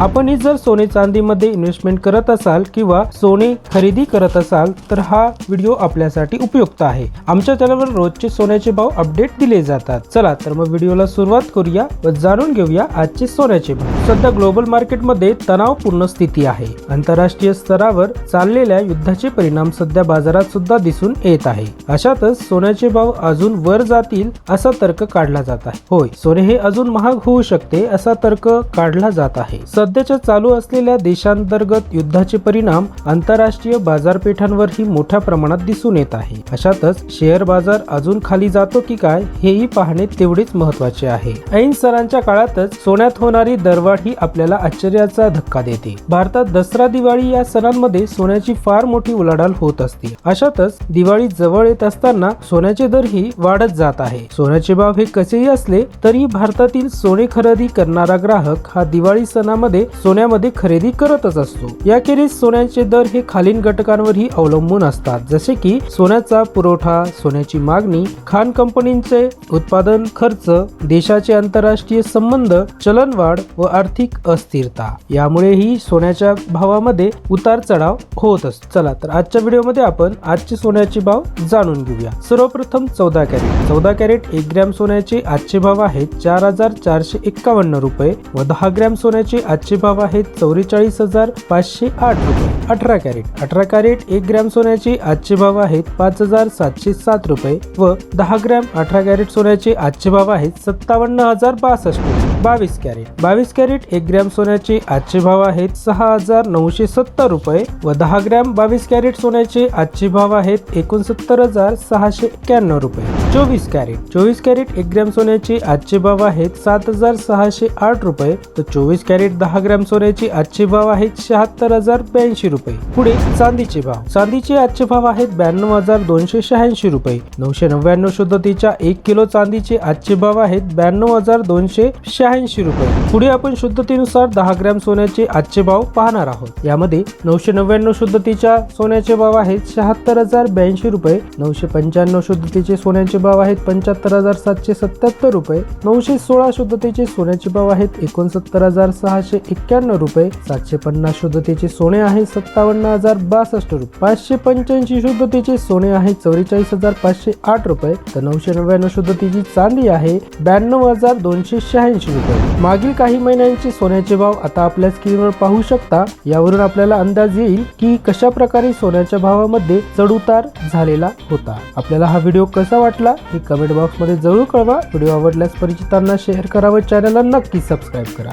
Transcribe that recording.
आपणही जर सोने चांदीमध्ये इन्व्हेस्टमेंट करत असाल किंवा सोने खरेदी करत असाल तर हा व्हिडिओ आपल्यासाठी उपयुक्त आहे. आमच्या चॅनलवर रोजचे सोन्याचे भाव अपडेट दिले जातात. चला तर मग व्हिडिओला सुरुवात करूया व जाणून घेऊया आजचे सोन्याचे भाव. सध्या ग्लोबल मार्केटमध्ये तणावपूर्ण स्थिती आहे. आंतरराष्ट्रीय स्तरावर चाललेल्या युद्धाचे परिणाम सध्या बाजारात सुद्धा दिसून येत आहे. अशातच सोन्याचे भाव अजून वर जातील असा तर्क काढला जात आहे. होय सोने हे अजून महाग होऊ शकते असा तर्क काढला जात आहे. सध्याच्या चालू असलेल्या देशांतर्गत युद्धाचे परिणाम आंतरराष्ट्रीय बाजारपेठांवरही मोठ्या प्रमाणात दिसून येत आहे. अशातच शेअर बाजार अजून खाली जातो की काय हेही पाहणे तेवढेच महत्त्वाचे आहे. ऐन सणांच्या काळातच सोन्यात होणारी दरवाढ ही आपल्याला आश्चर्याचा धक्का देते. भारतात दसरा दिवाळी या सणांमध्ये सोन्याची फार मोठी उलाढाल होत असते. अशातच दिवाळी जवळ येत असताना सोन्याचे दरही वाढत जात आहे. सोन्याचे भाव हे कसेही असले तरी भारतातील सोने खरेदी करणारा ग्राहक हा दिवाळी सणामध्ये सोन्यामध्ये खरेदी करतच असतो. याखेरीज सोन्याचे दर हे खालील घटकांवरही अवलंबून असतात. जसे की सोन्याचा पुरवठा सोन्याची मागणी खान कंपनीचे उत्पादन खर्च देशाचे आंतरराष्ट्रीय संबंध चलनवाढ व आर्थिक अस्थिरता. यामुळेही सोन्याच्या भावामध्ये उतार चढाव होत असतो चला तर आजच्या व्हिडिओमध्ये आपण आजचे सोन्याचे भाव जाणून घेऊया. सर्वप्रथम चौदा कॅरेट. चौदा कॅरेट एक ग्रॅम सोन्याचे आजचे भाव आहेत चार हजार चारशे एक्कावन्न रुपये व दहा ग्रॅम सोन्याचे आजचे भाव आहेत चौवेचाळीस हजार पाचशे आठ रुपये. अठरा कॅरेट. अठरा कॅरेट एक ग्रॅम सोन्याचे आजचे भाव आहेत पाच हजार सातशे सात रुपये व दहा ग्रॅम अठरा कॅरेट सोन्याचे आजचे भाव आहेत सत्तावन्न हजार बासष्ट रुपये. बावीस कॅरेट. बावीस कॅरेट एक ग्रॅम सोन्याचे आजचे भाव आहेत सहा हजार नऊशे सत्तर रुपये व दहा ग्रॅम बावीस कॅरेट सोन्याचे आजचे भाव आहेत एकोणसत्तर हजार सहाशे एक्क्याण्णव रुपये. चोवीस कॅरेट. चोवीस कॅरेट एक ग्रॅम सोन्याचे आजचे भाव आहेत सात हजार सहाशे आठ रुपये तर चोवीस कॅरेट दहा दहा ग्रॅम सोन्याचे आजचे भाव आहेत शहात्तर हजार ब्याऐंशी रुपये. पुढे चांदीचे भाव. चांदीचे आजचे भाव आहेत ब्याण्णव हजार दोनशे शहाऐंशी रुपये. नऊशे नव्याण्णव शुद्धतेच्या एक किलो चांदीचे आजचे भाव आहेत ब्याण्णव हजार दोनशे शहाऐंशी रुपये. पुढे आपण शुद्धतेनुसार दहा ग्रॅम सोन्याचे आजचे भाव पाहणार आहोत. यामध्ये नऊशे नव्याण्णव शुद्धतेच्या सोन्याचे भाव आहेत शहात्तर हजार ब्याऐंशी रुपये. नऊशे पंच्याण्णव शुद्धतेचे सोन्याचे भाव आहेत पंच्याहत्तर हजार सातशे सत्याहत्तर रुपये. नऊशे सोळा शुद्धतेचे सोन्याचे भाव आहेत एकोणसत्तर हजार सहाशे एक्क्याण्णव रुपये सातशे पन्नास शुद्धतेचे सोने आहे सत्तावन्न हजार बासष्ट रुपये पाचशे पंच्याऐंशी शुद्धतेचे सोने आहे चौवेचाळीस हजार पाचशे आठ रुपये. तर नऊशे नव्याण्णव शुद्धतेची चांदी आहे ब्याण्णव हजार दोनशे शहाऐंशी रुपये. मागील काही महिन्यांचे सोन्याचे भाव आता आपल्या स्क्रीनवर पाहू शकता. यावरून आपल्याला अंदाज येईल की कशा प्रकारे सोन्याच्या भावामध्ये चढउतार झालेला होता. आपल्याला हा व्हिडिओ कसा वाटला हे कमेंट बॉक्समध्ये जरूर कळवा. व्हिडिओ आवडल्यास परिचितांना शेअर करा व चॅनलला नक्की सबस्क्राईब करा.